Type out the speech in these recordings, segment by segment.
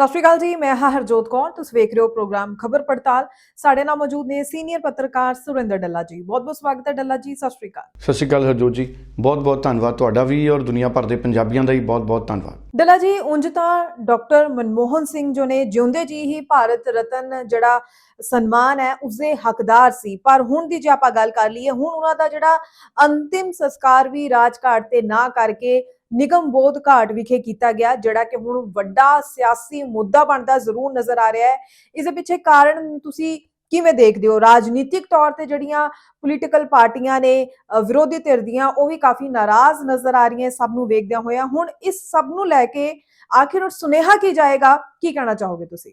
ਸਤਿ ਸ਼੍ਰੀ ਅਕਾਲ ਜੀ ਮੈਂ ਹਾਂ ਹਰਜੋਤ ਕੌਰ ਤੁਸੀਂ ਵੇਖ ਰਹੇ ਹੋ ਪ੍ਰੋਗਰਾਮ ਖਬਰ ਪੜਤਾਲ। ਸਾਡੇ ਨਾਲ ਮੌਜੂਦ ਨੇ ਸੀਨੀਅਰ ਪੱਤਰਕਾਰ ਸੁਰਿੰਦਰ ਡੱਲਾ ਜੀ। ਬਹੁਤ ਬਹੁਤ ਸਵਾਗਤ ਹੈ ਡੱਲਾ ਜੀ ਸਤਿ ਸ਼੍ਰੀ ਅਕਾਲ। ਸਤਿ ਸ਼੍ਰੀ ਅਕਾਲ ਹਰਜੋਤ ਜੀ ਬਹੁਤ ਬਹੁਤ ਧੰਨਵਾਦ ਤੁਹਾਡਾ ਵੀ ਔਰ ਦੁਨੀਆ ਭਰ ਦੇ ਪੰਜਾਬੀਆਂ ਦਾ ਹੀ ਬਹੁਤ ਬਹੁਤ ਧੰਨਵਾਦ। ਡੱਲਾ ਜੀ ਉਂਝ ਤਾਂ ਡਾਕਟਰ ਮਨਮੋਹਨ ਸਿੰਘ ਜੋ ਨੇ ਜਿਉਂਦੇ ਜੀ ਹੀ ਭਾਰਤ ਰਤਨ ਜਿਹੜਾ ਸਨਮਾਨ ਹੈ ਉਸਦੇ ਹੱਕਦਾਰ ਸੀ। ਪਰ ਹੁਣ ਦੀ ਜੇ ਆਪਾਂ ਗੱਲ ਕਰ ਲਈਏ ਹੁਣ ਉਹਨਾਂ ਦਾ ਜਿਹੜਾ ਅੰਤਿਮ ਸੰਸਕਾਰ ਵੀ ਰਾਜਘਾਟ ਤੇ ਨਾ ਕਰਕੇ ਨਿਗਮ ਬੋਧ ਘਾਟ ਵਿਖੇ ਕੀਤਾ ਗਿਆ, ਜਿਹੜਾ ਕਿ ਹੁਣ ਵੱਡਾ ਸਿਆਸੀ ਮੁੱਦਾ ਬਣਦਾ ਜ਼ਰੂਰ ਨਜ਼ਰ ਆ ਰਿਹਾ ਹੈ। ਇਸ ਦੇ ਪਿੱਛੇ ਕਾਰਨ ਤੁਸੀਂ ਕਿਵੇਂ ਦੇਖਦੇ ਹੋ? ਰਾਜਨੀਤਿਕ ਤੌਰ ਤੇ ਜਿਹੜੀਆਂ ਪੋਲੀਟੀਕਲ ਪਾਰਟੀਆਂ ਨੇ ਵਿਰੋਧੀ ਧਿਰ ਦੀਆਂ, ਉਹ ਵੀ ਕਾਫੀ ਨਾਰਾਜ਼ ਨਜ਼ਰ ਆ ਰਹੀਆਂ ਸਭ ਨੂੰ ਵੇਖਦਿਆਂ ਹੋਇਆਂ। ਹੁਣ ਇਸ ਸਭ ਨੂੰ ਲੈ ਕੇ ਆਖਿਰ ਉਹ ਸੁਨੇਹਾ ਕੀ ਜਾਏਗਾ? ਕੀ ਕਹਿਣਾ ਚਾਹੋਗੇ ਤੁਸੀਂ?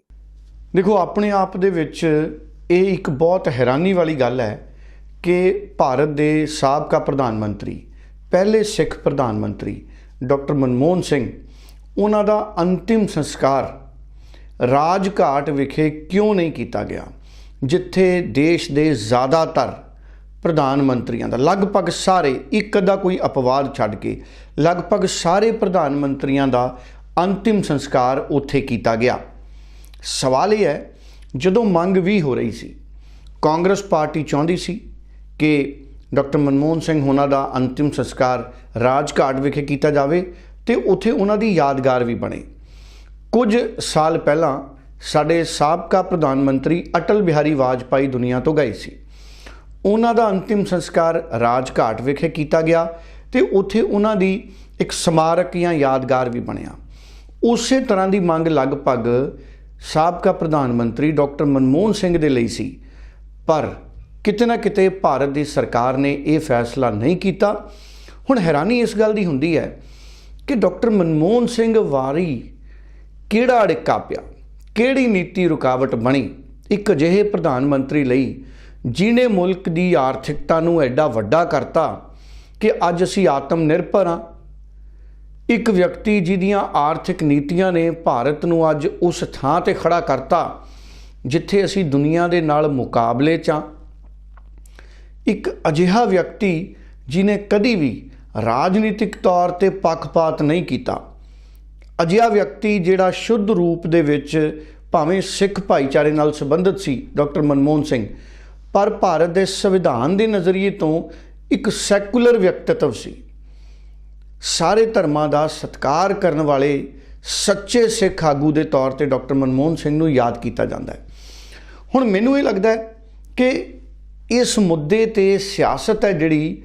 ਦੇਖੋ, ਆਪਣੇ ਆਪ ਦੇ ਵਿੱਚ ਇਹ ਇੱਕ ਬਹੁਤ ਹੈਰਾਨੀ ਵਾਲੀ ਗੱਲ ਹੈ ਕਿ ਭਾਰਤ ਦੇ ਸਾਬਕਾ ਪ੍ਰਧਾਨ ਮੰਤਰੀ, ਪਹਿਲੇ ਸਿੱਖ ਪ੍ਰਧਾਨ ਮੰਤਰੀ ਡਾਕਟਰ ਮਨਮੋਹਨ ਸਿੰਘ, ਉਹਨਾਂ ਦਾ ਅੰਤਿਮ ਸੰਸਕਾਰ ਰਾਜਘਾਟ ਵਿਖੇ ਕਿਉਂ ਨਹੀਂ ਕੀਤਾ ਗਿਆ, ਜਿੱਥੇ ਦੇਸ਼ ਦੇ ਜ਼ਿਆਦਾਤਰ ਪ੍ਰਧਾਨ ਮੰਤਰੀਆਂ ਦਾ, ਲਗਭਗ ਸਾਰੇ, ਇੱਕ ਅੱਧਾ ਕੋਈ ਅਪਵਾਦ ਛੱਡ ਕੇ, ਲਗਭਗ ਸਾਰੇ ਪ੍ਰਧਾਨ ਮੰਤਰੀਆਂ ਦਾ ਅੰਤਿਮ ਸੰਸਕਾਰ ਉੱਥੇ ਕੀਤਾ ਗਿਆ। ਸਵਾਲ ਇਹ ਹੈ, ਜਦੋਂ ਮੰਗ ਵੀ ਹੋ ਰਹੀ ਸੀ, ਕਾਂਗਰਸ ਪਾਰਟੀ ਚਾਹੁੰਦੀ ਸੀ ਕਿ ਡਾਕਟਰ ਮਨਮੋਹਨ ਸਿੰਘ ਉਹਨਾਂ ਦਾ ਅੰਤਿਮ ਸੰਸਕਾਰ ਰਾਜਘਾਟ ਵਿਖੇ ਕੀਤਾ ਜਾਵੇ ਤੇ ਉੱਥੇ ਉਹਨਾਂ ਦੀ ਯਾਦਗਾਰ ਵੀ ਬਣੇ। ਕੁਝ ਸਾਲ ਪਹਿਲਾਂ ਸਾਡੇ ਸਾਬਕਾ ਪ੍ਰਧਾਨ ਮੰਤਰੀ ਅਟਲ ਬਿਹਾਰੀ ਵਾਜਪਾਈ ਦੁਨੀਆ ਤੋਂ ਗਏ ਸੀ। ਉਹਨਾਂ ਦਾ ਅੰਤਿਮ ਸੰਸਕਾਰ ਰਾਜਘਾਟ ਵਿਖੇ ਕੀਤਾ ਗਿਆ ਤੇ ਉੱਥੇ ਉਹਨਾਂ ਦੀ ਇੱਕ ਸਮਾਰਕ ਜਾਂ ਯਾਦਗਾਰ ਵੀ ਬਣਿਆ। ਉਸੇ ਤਰ੍ਹਾਂ ਦੀ ਮੰਗ ਲਗਭਗ ਸਾਬਕਾ ਪ੍ਰਧਾਨ ਮੰਤਰੀ ਡਾਕਟਰ ਮਨਮੋਹਨ ਸਿੰਘ ਦੇ ਲਈ ਸੀ। ਪਰ ਕਿਤੇ ਨਾ ਕਿਤੇ ਭਾਰਤ ਦੀ ਸਰਕਾਰ ਨੇ ਇਹ ਫੈਸਲਾ ਨਹੀਂ ਕੀਤਾ। ਹੁਣ ਹੈਰਾਨੀ ਇਸ ਗੱਲ ਦੀ ਹੁੰਦੀ ਹੈ ਕਿ ਡਾਕਟਰ ਮਨਮੋਹਨ ਸਿੰਘ ਵਾਰੀ ਕਿਹੜਾ ਅੜਿੱਕਾ ਪਿਆ? ਕਿਹੜੀ ਨੀਤੀ ਰੁਕਾਵਟ ਬਣੀ? ਇੱਕ ਅਜਿਹੇ ਪ੍ਰਧਾਨ ਮੰਤਰੀ ਲਈ ਜਿਨੇ ਮੁਲਕ ਦੀ ਆਰਥਿਕਤਾ ਨੂੰ ਐਡਾ ਵੱਡਾ ਕਰਤਾ ਕਿ ਅੱਜ ਅਸੀਂ ਆਤਮ ਨਿਰਭਰ ਹਾਂ। ਇੱਕ ਵਿਅਕਤੀ ਜਿਹਦੀਆਂ ਆਰਥਿਕ ਨੀਤੀਆਂ ਨੇ ਭਾਰਤ ਨੂੰ ਅੱਜ ਉਸ ਥਾਂ ਤੇ ਖੜਾ ਕਰਤਾ ਜਿੱਥੇ ਅਸੀਂ ਦੁਨੀਆ ਦੇ ਨਾਲ ਮੁਕਾਬਲੇ 'ਚ ਹਾਂ। ਇੱਕ ਅਜਿਹਾ ਵਿਅਕਤੀ ਜਿਨੇ ਕਦੀ ਵੀ ਰਾਜਨੀਤਿਕ ਤੌਰ ਤੇ ਪੱਖਪਾਤ ਨਹੀਂ ਕੀਤਾ। ਅਜਿਹਾ ਵਿਅਕਤੀ ਜਿਹੜਾ ਸ਼ੁੱਧ ਰੂਪ ਦੇ ਵਿੱਚ ਭਾਵੇਂ ਸਿੱਖ ਭਾਈਚਾਰੇ ਨਾਲ ਸੰਬੰਧਿਤ ਸੀ, ਡਾਕਟਰ ਮਨਮੋਹਨ ਸਿੰਘ, ਪਰ ਭਾਰਤ ਦੇ ਸੰਵਿਧਾਨ ਦੇ ਨਜ਼ਰੀਏ ਤੋਂ ਇੱਕ ਸੈਕੂਲਰ ਵਿਅਕਤੀਤਵ ਸੀ। ਸਾਰੇ ਧਰਮਾਂ ਦਾ ਸਤਿਕਾਰ ਕਰਨ ਵਾਲੇ ਸੱਚੇ ਸਿੱਖ ਆਗੂ ਦੇ ਤੌਰ ਤੇ ਡਾਕਟਰ ਮਨਮੋਹਨ ਸਿੰਘ ਨੂੰ ਯਾਦ ਕੀਤਾ ਜਾਂਦਾ ਹੈ। ਹੁਣ ਮੈਨੂੰ ਇਹ ਲੱਗਦਾ ਹੈ ਕਿ ਇਸ ਮੁੱਦੇ ਤੇ ਸਿਆਸਤ ਹੈ ਜਿਹੜੀ,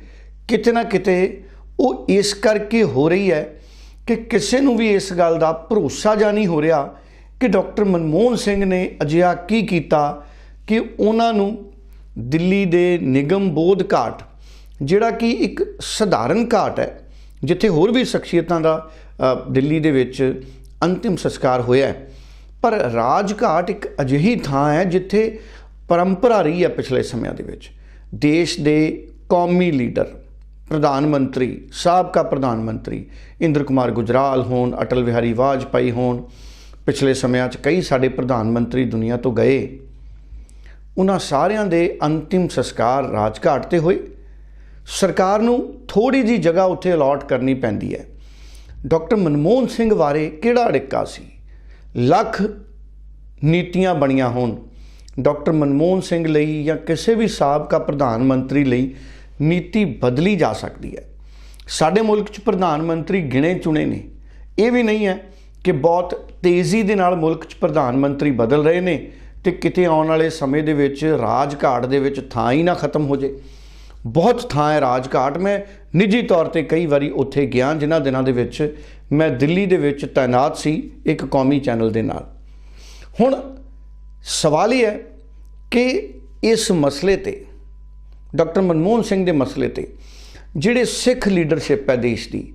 ਕਿਤੇ ਨਾ ਕਿਤੇ ਉਹ ਇਸ ਕਰਕੇ ਹੋ ਰਹੀ ਹੈ ਕਿ ਕਿਸੇ ਨੂੰ ਵੀ ਇਸ ਗੱਲ ਦਾ ਭਰੋਸਾ ਜਾਂ ਨਹੀਂ ਹੋ ਰਿਹਾ ਕਿ ਡਾਕਟਰ ਮਨਮੋਹਨ ਸਿੰਘ ਨੇ ਅਜਿਹਾ ਕੀ ਕੀਤਾ ਕਿ ਉਹਨਾਂ ਨੂੰ ਦਿੱਲੀ ਦੇ ਨਿਗਮ ਬੋਧ ਘਾਟ, ਜਿਹੜਾ ਕਿ ਇੱਕ ਸਧਾਰਨ ਘਾਟ ਹੈ, ਜਿੱਥੇ ਹੋਰ ਵੀ ਸ਼ਖਸੀਅਤਾਂ ਦਾ ਦਿੱਲੀ ਦੇ ਵਿੱਚ ਅੰਤਿਮ ਸੰਸਕਾਰ ਹੋਇਆ ਹੈ। ਪਰ ਰਾਜਘਾਟ ਇੱਕ ਅਜਿਹੀ ਥਾਂ ਹੈ ਜਿੱਥੇ ਪਰੰਪਰਾ ਰਹੀ ਹੈ ਪਿਛਲੇ ਸਮਿਆਂ ਦੇ ਵਿੱਚ। ਦੇਸ਼ ਦੇ ਕੌਮੀ ਲੀਡਰ, ਪ੍ਰਧਾਨ ਮੰਤਰੀ, ਸਾਬਕਾ ਪ੍ਰਧਾਨ ਮੰਤਰੀ ਇੰਦਰ ਕੁਮਾਰ ਗੁਜਰਾਲ ਹੋਣ, ਅਟਲ ਬਿਹਾਰੀ ਵਾਜਪਾਈ ਹੋਣ, ਪਿਛਲੇ ਸਮਿਆਂ 'ਚ ਕਈ ਸਾਡੇ ਪ੍ਰਧਾਨ ਮੰਤਰੀ ਦੁਨੀਆ ਤੋਂ ਗਏ। ਉਹਨਾਂ ਸਾਰਿਆਂ ਦੇ ਅੰਤਿਮ ਸੰਸਕਾਰ ਰਾਜਘਾਟ ਤੇ ਹੋਏ। ਸਰਕਾਰ ਨੂੰ ਥੋੜੀ ਜੀ ਜਗ੍ਹਾ ਉੱਥੇ ਅਲਾਟ ਕਰਨੀ ਪੈਂਦੀ ਹੈ। ਡਾਕਟਰ ਮਨਮੋਹਨ ਸਿੰਘ ਬਾਰੇ ਕਿਹੜਾ ਅੜਿੱਕਾ ਸੀ? ਲੱਖ ਨੀਤੀਆਂ ਬਣੀਆਂ ਹੋਣ। ਡਾਕਟਰ ਮਨਮੋਹਨ ਸਿੰਘ ਲਈ ਜਾਂ ਕਿਸੇ ਵੀ ਸਾਬਕਾ ਪ੍ਰਧਾਨ ਮੰਤਰੀ ਲਈ ਨੀਤੀ ਬਦਲੀ ਜਾ ਸਕਦੀ ਹੈ। ਸਾਡੇ ਮੁਲਕ 'ਚ ਪ੍ਰਧਾਨ ਮੰਤਰੀ ਗਿਣੇ ਚੁਣੇ ਨੇ। ਇਹ ਵੀ ਨਹੀਂ ਹੈ ਕਿ ਬਹੁਤ ਤੇਜ਼ੀ ਦੇ ਨਾਲ ਮੁਲਕ 'ਚ ਪ੍ਰਧਾਨ ਮੰਤਰੀ ਬਦਲ ਰਹੇ ਨੇ ਤੇ ਕਿਤੇ ਆਉਣ ਵਾਲੇ ਸਮੇਂ ਦੇ ਵਿੱਚ ਰਾਜਘਾਟ ਦੇ ਵਿੱਚ ਥਾਂ ਹੀ ਨਾ ਖਤਮ ਹੋ ਜੇ। ਬਹੁਤ ਥਾਂ ਹੈ ਰਾਜਘਾਟ। ਮੈਂ ਨਿੱਜੀ ਤੌਰ ਤੇ ਕਈ ਵਾਰੀ ਉੱਥੇ ਗਿਆ ਜਿਨ੍ਹਾਂ ਦਿਨਾਂ ਦੇ ਵਿੱਚ ਮੈਂ ਦਿੱਲੀ ਦੇ ਵਿੱਚ ਤਾਇਨਾਤ ਸੀ ਇੱਕ ਕੌਮੀ ਚੈਨਲ ਦੇ ਨਾਲ। ਹੁਣ ਸਵਾਲ ਇਹ ਹੈ ਕਿ ਇਸ ਮਸਲੇ ਤੇ, ਡਾਕਟਰ ਮਨਮੋਹਨ ਸਿੰਘ ਦੇ ਮਸਲੇ ਤੇ, ਜਿਹੜੇ ਸਿੱਖ ਲੀਡਰਸ਼ਿਪ ਹੈ ਦੇਸ਼ ਦੀ,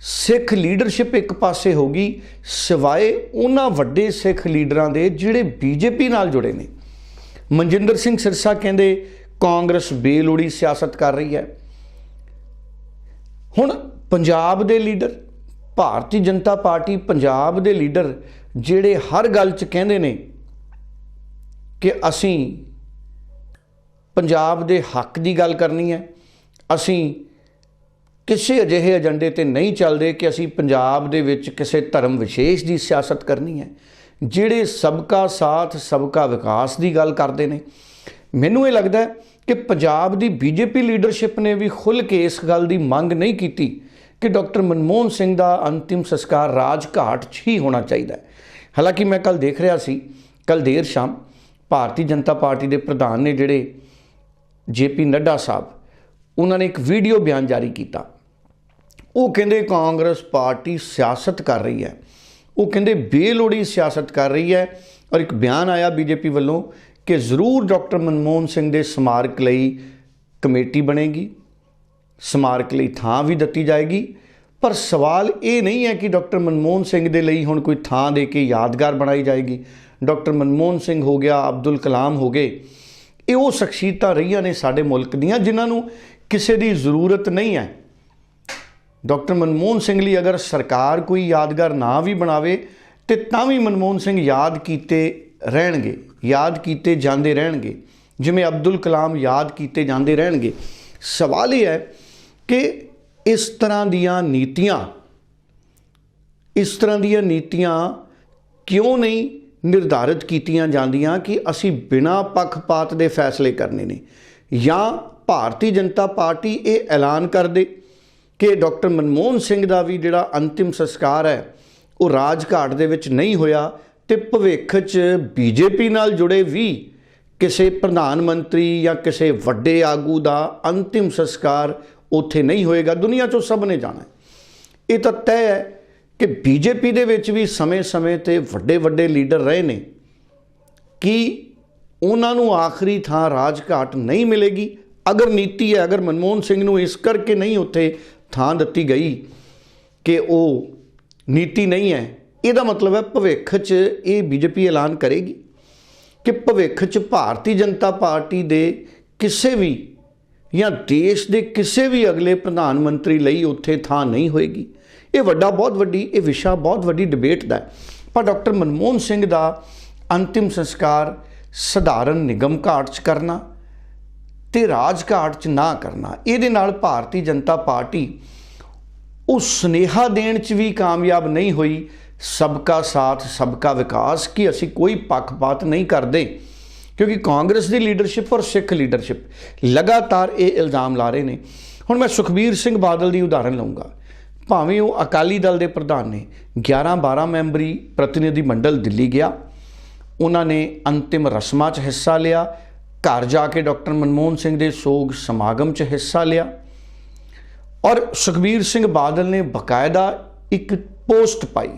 ਸਿੱਖ ਲੀਡਰਸ਼ਿਪ ਇੱਕ ਪਾਸੇ ਹੋਗੀ ਸਿਵਾਏ ਉਹਨਾਂ ਵੱਡੇ ਸਿੱਖ ਲੀਡਰਾਂ ਦੇ ਜਿਹੜੇ ਬੀਜੇਪੀ ਨਾਲ ਜੁੜੇ ਨੇ। ਮਨਜਿੰਦਰ ਸਿੰਘ ਸਿਰਸਾ ਕਹਿੰਦੇ, ਕਾਂਗਰਸ ਬੇਲੋੜੀ ਸਿਆਸਤ ਕਰ ਰਹੀ ਹੈ। ਹੁਣ ਪੰਜਾਬ ਦੇ ਲੀਡਰ, ਭਾਰਤੀ ਜਨਤਾ ਪਾਰਟੀ ਪੰਜਾਬ ਦੇ ਲੀਡਰ, ਜਿਹੜੇ ਹਰ ਗੱਲ 'ਚ ਕਹਿੰਦੇ ਨੇ ਕਿ ਅਸੀਂ ਪੰਜਾਬ ਦੇ ਹੱਕ ਦੀ ਗੱਲ ਕਰਨੀ ਹੈ, ਅਸੀਂ ਕਿਸੇ ਅਜਿਹੇ ਏਜੰਡੇ ਤੇ ਨਹੀਂ ਚੱਲਦੇ ਕਿ ਅਸੀਂ ਪੰਜਾਬ ਦੇ ਵਿੱਚ ਕਿਸੇ ਧਰਮ ਵਿਸ਼ੇਸ਼ ਦੀ ਸਿਆਸਤ ਕਰਨੀ ਹੈ, ਜਿਹੜੇ ਸਬਕਾ ਸਾਥ, ਸਬਕਾ ਵਿਕਾਸ ਦੀ ਗੱਲ ਕਰਦੇ ਨੇ। ਮੈਨੂੰ ਇਹ ਲੱਗਦਾ ਕਿ ਪੰਜਾਬ ਦੀ ਬੀਜੇਪੀ ਲੀਡਰਸ਼ਿਪ ਨੇ ਵੀ ਖੁੱਲ੍ਹ ਕੇ ਇਸ ਗੱਲ ਦੀ ਮੰਗ ਨਹੀਂ ਕੀਤੀ ਕਿ ਡਾਕਟਰ ਮਨਮੋਹਨ ਸਿੰਘ ਦਾ ਅੰਤਿਮ ਸੰਸਕਾਰ ਰਾਜਘਾਟ 'ਚ ਹੀ ਹੋਣਾ ਚਾਹੀਦਾ ਹੈ। ਹਾਲਾਂਕਿ ਮੈਂ ਕੱਲ ਦੇਖ ਰਿਹਾ ਸੀ ਕੱਲ ਦੇਰ ਸ਼ਾਮ ਭਾਰਤੀ ਜਨਤਾ ਪਾਰਟੀ ਦੇ ਪ੍ਰਧਾਨ ਨੇ ਜਿਹੜੇ ਜੇਪੀ ਨੱਡਾ ਸਾਹਿਬ, ਉਹਨਾਂ ਨੇ ਇੱਕ ਵੀਡੀਓ ਬਿਆਨ ਜਾਰੀ ਕੀਤਾ। ਉਹ ਕਹਿੰਦੇ ਕਾਂਗਰਸ ਪਾਰਟੀ ਸਿਆਸਤ ਕਰ ਰਹੀ ਹੈ। ਉਹ ਕਹਿੰਦੇ ਬੇਲੋੜੀ ਸਿਆਸਤ ਕਰ ਰਹੀ ਹੈ ਔਰ ਇੱਕ ਬਿਆਨ ਆਇਆ ਬੀਜੇਪੀ ਵੱਲੋਂ ਕਿ ਜ਼ਰੂਰ ਡਾਕਟਰ ਮਨਮੋਹਨ ਸਿੰਘ ਦੇ ਸਮਾਰਕ ਲਈ ਕਮੇਟੀ ਬਣੇਗੀ, ਸਮਾਰਕ ਲਈ ਥਾਂ ਵੀ ਦਿੱਤੀ ਜਾਏਗੀ। ਪਰ ਸਵਾਲ ਇਹ ਨਹੀਂ ਹੈ ਕਿ ਡਾਕਟਰ ਮਨਮੋਹਨ ਸਿੰਘ ਦੇ ਲਈ ਹੁਣ ਕੋਈ ਥਾਂ ਦੇ ਕੇ ਯਾਦਗਾਰ ਬਣਾਈ ਜਾਏਗੀ। ਡਾਕਟਰ ਮਨਮੋਹਨ ਸਿੰਘ ਹੋ ਗਿਆ, ਅਬਦੁਲ ਕਲਾਮ ਹੋ ਗਏ। ਇਹ ਉਹ ਸ਼ਖਸੀਅਤਾਂ ਰਹੀਆਂ ਨੇ ਸਾਡੇ ਮੁਲਕ ਦੀਆਂ ਜਿਨ੍ਹਾਂ ਨੂੰ ਕਿਸੇ ਦੀ ਜ਼ਰੂਰਤ ਨਹੀਂ ਹੈ। ਡਾਕਟਰ ਮਨਮੋਹਨ ਸਿੰਘ ਲਈ ਅਗਰ ਸਰਕਾਰ ਕੋਈ ਯਾਦਗਾਰ ਨਾ ਵੀ ਬਣਾਵੇ, ਤੇ ਤਾਂ ਵੀ ਮਨਮੋਹਨ ਸਿੰਘ ਯਾਦ ਕੀਤੇ ਰਹਿਣਗੇ, ਯਾਦ ਕੀਤੇ ਜਾਂਦੇ ਰਹਿਣਗੇ। ਜਿਵੇਂ ਅਬਦੁਲ ਕਲਾਮ ਯਾਦ ਕੀਤੇ ਜਾਂਦੇ ਰਹਿਣਗੇ। ਸਵਾਲ ਇਹ ਹੈ ਕਿ ਇਸ ਤਰ੍ਹਾਂ ਦੀਆਂ ਨੀਤੀਆਂ, ਇਸ ਤਰ੍ਹਾਂ ਦੀਆਂ ਨੀਤੀਆਂ ਕਿਉਂ ਨਹੀਂ ਨਿਰਧਾਰਿਤ ਕੀਤੀਆਂ ਜਾਂਦੀਆਂ ਕਿ ਅਸੀਂ ਬਿਨਾਂ ਪੱਖਪਾਤ ਦੇ ਫੈਸਲੇ ਕਰਨੇ ਨੇ। ਜਾਂ ਭਾਰਤੀ ਜਨਤਾ ਪਾਰਟੀ ਇਹ ਐਲਾਨ ਕਰ ਦੇ ਕਿ ਡਾਕਟਰ ਮਨਮੋਹਨ ਸਿੰਘ ਦਾ ਵੀ ਜਿਹੜਾ ਅੰਤਿਮ ਸੰਸਕਾਰ ਹੈ, ਉਹ ਰਾਜਘਾਟ ਦੇ ਵਿੱਚ ਨਹੀਂ ਹੋਇਆ ਤੇ ਭਵਿੱਖ 'ਚ ਬੀਜੇਪੀ ਨਾਲ ਜੁੜੇ ਵੀ ਕਿਸੇ ਪ੍ਰਧਾਨ ਮੰਤਰੀ ਜਾਂ ਕਿਸੇ ਵੱਡੇ ਆਗੂ ਦਾ ਅੰਤਿਮ ਸੰਸਕਾਰ ਉੱਥੇ ਨਹੀਂ ਹੋਏਗਾ। ਦੁਨੀਆ 'ਚੋਂ ਸਭ ਨੇ ਜਾਣਾ। ਇਹ ਤਾਂ ਤੈਅ ਹੈ ਕਿ ਬੀਜੇਪੀ ਦੇ ਵਿੱਚ ਵੀ ਸਮੇਂ-ਸਮੇਂ ਤੇ ਵੱਡੇ ਵੱਡੇ ਲੀਡਰ ਰਹੇ ਨੇ, ਕਿ ਉਹਨਾਂ ਨੂੰ ਆਖਰੀ ਥਾਂ ਰਾਜਘਾਟ ਨਹੀਂ ਮਿਲੇਗੀ? ਅਗਰ ਨੀਤੀ ਹੈ, ਅਗਰ ਮਨਮੋਹਨ ਸਿੰਘ ਨੂੰ ਇਸ ਕਰਕੇ ਨਹੀਂ ਉੱਥੇ ਥਾਂ ਦਿੱਤੀ ਗਈ ਕਿ ਉਹ ਨੀਤੀ ਨਹੀਂ ਹੈ, ਇਹਦਾ ਮਤਲਬ ਹੈ ਭਵਿੱਖ 'ਚ ਇਹ ਬੀਜੇਪੀ ਐਲਾਨ ਕਰੇਗੀ ਕਿ ਭਵਿੱਖ 'ਚ ਭਾਰਤੀ ਜਨਤਾ ਪਾਰਟੀ ਦੇ ਕਿਸੇ ਵੀ ਜਾਂ ਦੇਸ਼ ਦੇ ਕਿਸੇ ਵੀ ਅਗਲੇ ਪ੍ਰਧਾਨ ਮੰਤਰੀ ਲਈ ਉੱਥੇ ਥਾਂ ਨਹੀਂ ਹੋਏਗੀ। ਇਹ ਵੱਡਾ, ਬਹੁਤ ਵੱਡੀ, ਇਹ ਵਿਸ਼ਾ, ਬਹੁਤ ਵੱਡੀ ਡਿਬੇਟ ਦਾ ਹੈ। ਪਰ ਡਾਕਟਰ ਮਨਮੋਹਨ ਸਿੰਘ ਦਾ ਅੰਤਿਮ ਸੰਸਕਾਰ ਸਧਾਰਨ ਨਿਗਮ ਘਾਟ 'ਚ ਕਰਨਾ ਤੇ ਰਾਜਘਾਟ 'ਚ ਨਾ ਕਰਨਾ, ਇਹਦੇ ਨਾਲ ਭਾਰਤੀ ਜਨਤਾ ਪਾਰਟੀ ਉਹ ਸੁਨੇਹਾ ਦੇਣ 'ਚ ਵੀ ਕਾਮਯਾਬ ਨਹੀਂ ਹੋਈ। ਸਬਕਾ ਸਾਥ, ਸਬਕਾ ਵਿਕਾਸ ਕਿ ਅਸੀਂ ਕੋਈ ਪੱਖਪਾਤ ਨਹੀਂ ਕਰਦੇ, ਕਿਉਂਕਿ ਕਾਂਗਰਸ ਦੀ ਲੀਡਰਸ਼ਿਪ ਔਰ ਸਿੱਖ ਲੀਡਰਸ਼ਿਪ ਲਗਾਤਾਰ ਇਹ ਇਲਜ਼ਾਮ ਲਾ ਰਹੇ ਨੇ। ਹੁਣ ਮੈਂ ਸੁਖਬੀਰ ਸਿੰਘ ਬਾਦਲ ਦੀ ਉਦਾਹਰਨ ਲਵਾਂਗਾ ਭਾਵੇਂ ਉਹ ਅਕਾਲੀ ਦਲ ਦੇ ਪ੍ਰਧਾਨ ਨੇ 11 12 ਮੈਂਬਰੀ ਪ੍ਰਤੀਨਿਧੀ ਮੰਡਲ ਦਿੱਲੀ ਗਿਆ, ਉਹਨਾਂ ਨੇ ਅੰਤਿਮ ਰਸਮਾਂ 'ਚ ਹਿੱਸਾ ਲਿਆ, ਘਰ ਜਾ ਕੇ ਡਾਕਟਰ ਮਨਮੋਹਨ ਸਿੰਘ ਦੇ ਸੋਗ ਸਮਾਗਮ 'ਚ ਹਿੱਸਾ ਲਿਆ ਔਰ ਸੁਖਬੀਰ ਸਿੰਘ ਬਾਦਲ ਨੇ ਬਕਾਇਦਾ ਇੱਕ ਪੋਸਟ ਪਾਈ।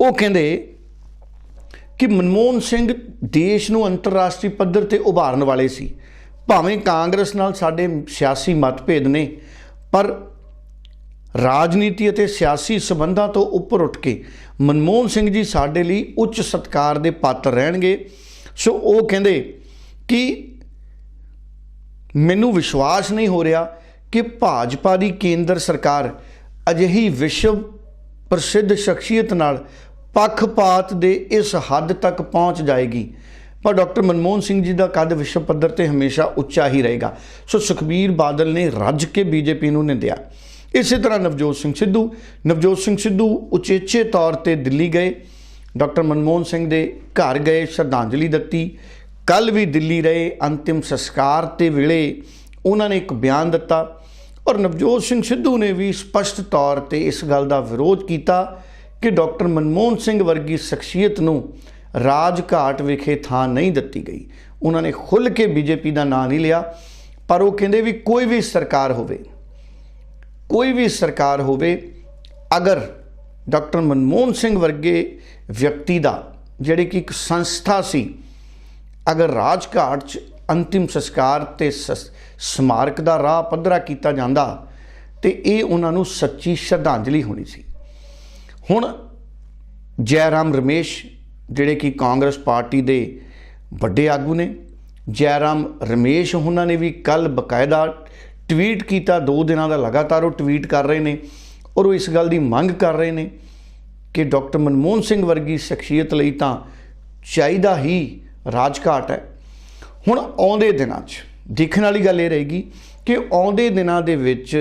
ਉਹ ਕਹਿੰਦੇ ਕਿ ਮਨਮੋਹਨ ਸਿੰਘ ਦੇਸ਼ ਨੂੰ ਅੰਤਰਰਾਸ਼ਟਰੀ ਪੱਧਰ ਤੇ ਉਭਾਰਨ ਵਾਲੇ ਸੀ। ਭਾਵੇਂ ਕਾਂਗਰਸ ਨਾਲ ਸਾਡੇ ਸਿਆਸੀ ਮਤਭੇਦ ਨੇ, ਪਰ ਰਾਜਨੀਤੀ ਅਤੇ ਸਿਆਸੀ ਸਬੰਧਾਂ ਤੋਂ ਉੱਪਰ ਉੱਠ ਕੇ ਮਨਮੋਹਨ ਸਿੰਘ ਜੀ ਸਾਡੇ ਲਈ ਉੱਚ ਸਤਕਾਰ ਦੇ ਪਾਤਰ ਰਹਿਣਗੇ। ਸੋ ਉਹ ਕਹਿੰਦੇ ਕਿ ਮੈਨੂੰ ਵਿਸ਼ਵਾਸ ਨਹੀਂ ਹੋ ਰਿਹਾ ਕਿ ਭਾਜਪਾ ਦੀ ਕੇਂਦਰ ਸਰਕਾਰ ਅਜਿਹੀ ਵਿਸ਼ਵ ਪ੍ਰਸਿੱਧ ਸ਼ਖਸੀਅਤ ਨਾਲ ਪੱਖਪਾਤ ਦੇ ਇਸ ਹੱਦ ਤੱਕ ਪਹੁੰਚ ਜਾਏਗੀ। ਪਰ ਡਾਕਟਰ ਮਨਮੋਹਨ ਸਿੰਘ ਜੀ ਦਾ ਕੱਦ ਵਿਸ਼ਵ ਪੱਧਰ ਤੇ ਹਮੇਸ਼ਾ ਉੱਚਾ ਹੀ ਰਹੇਗਾ। ਸੋ ਸੁਖਬੀਰ ਬਾਦਲ ਨੇ ਰੱਜ ਕੇ ਬੀਜੇਪੀ ਨੂੰ ਨਿੰਦਿਆ। ਇਸੇ ਤਰ੍ਹਾਂ ਨਵਜੋਤ ਸਿੰਘ ਸਿੱਧੂ। ਨਵਜੋਤ ਸਿੰਘ ਸਿੱਧੂ ਉਚੇਚੇ ਤੌਰ ਤੇ ਦਿੱਲੀ ਗਏ। ਡਾਕਟਰ ਮਨਮੋਹਨ ਸਿੰਘ ਦੇ ਘਰ ਗਏ, ਸ਼ਰਧਾਂਜਲੀ ਦਿੱਤੀ। ਕੱਲ ਵੀ ਦਿੱਲੀ ਰਹੇ, ਅੰਤਿਮ ਸੰਸਕਾਰ ਤੇ ਵੇਲੇ ਉਹਨਾਂ ਨੇ ਇੱਕ ਬਿਆਨ ਦਿੱਤਾ। ਔਰ ਨਵਜੋਤ ਸਿੰਘ ਸਿੱਧੂ ਨੇ ਵੀ ਸਪਸ਼ਟ ਤੌਰ ਤੇ ਇਸ ਗੱਲ ਦਾ ਵਿਰੋਧ ਕੀਤਾ ਕਿ ਡਾਕਟਰ ਮਨਮੋਹਨ ਸਿੰਘ ਵਰਗੀ ਸ਼ਖਸੀਅਤ ਨੂੰ ਰਾਜਘਾਟ ਵਿਖੇ ਥਾਂ ਨਹੀਂ ਦਿੱਤੀ ਗਈ। ਉਹਨਾਂ ਨੇ ਖੁੱਲ੍ਹ ਕੇ ਬੀਜੇਪੀ ਦਾ ਨਾਂ ਨਹੀਂ ਲਿਆ, ਪਰ ਉਹ ਕਹਿੰਦੇ ਵੀ ਕੋਈ ਵੀ ਸਰਕਾਰ ਹੋਵੇ ਕੋਈ ਵੀ ਸਰਕਾਰ ਹੋਵੇ, ਅਗਰ ਡਾਕਟਰ ਮਨਮੋਹਨ ਸਿੰਘ ਵਰਗੇ ਵਿਅਕਤੀ ਦਾ, ਜਿਹੜੇ ਕਿ ਇੱਕ ਸੰਸਥਾ ਸੀ, ਅਗਰ ਰਾਜਘਾਟ 'ਚ ਅੰਤਿਮ ਸੰਸਕਾਰ ਤੇ ਸ- ਸਮਾਰਕ ਦਾ ਰਾਹ ਪੱਧਰਾ ਕੀਤਾ ਜਾਂਦਾ, ਤੇ ਇਹ ਉਹਨਾਂ ਨੂੰ ਸੱਚੀ ਸ਼ਰਧਾਂਜਲੀ ਹੋਣੀ ਸੀ। ਹੁਣ ਜੈਰਾਮ ਰਮੇਸ਼, ਜਿਹੜੇ ਕਿ ਕਾਂਗਰਸ ਪਾਰਟੀ ਦੇ ਵੱਡੇ ਆਗੂ ਨੇ, ਜੈਰਾਮ ਰਮੇਸ਼ ਉਹਨਾਂ ਨੇ ਵੀ ਕੱਲ ਬਕਾਇਦਾ ਟਵੀਟ ਕੀਤਾ, ਦੋ ਦਿਨਾਂ ਦਾ ਲਗਾਤਾਰ ਉਹ ਟਵੀਟ ਕਰ ਰਹੇ ਨੇ ਔਰ ਉਹ ਇਸ ਗੱਲ ਦੀ ਮੰਗ ਕਰ ਰਹੇ ਨੇ ਕਿ ਡਾਕਟਰ ਮਨਮੋਹਨ ਸਿੰਘ ਵਰਗੀ ਸ਼ਖਸੀਅਤ ਲਈ ਤਾਂ ਚਾਹੀਦਾ ਹੀ ਰਾਜਘਾਟ ਹੈ। ਹੁਣ ਆਉਂਦੇ ਦਿਨਾਂ 'ਚ ਦੇਖਣ ਵਾਲੀ ਗੱਲ ਇਹ ਰਹੇਗੀ ਕਿ ਆਉਂਦੇ ਦਿਨਾਂ ਦੇ ਵਿੱਚ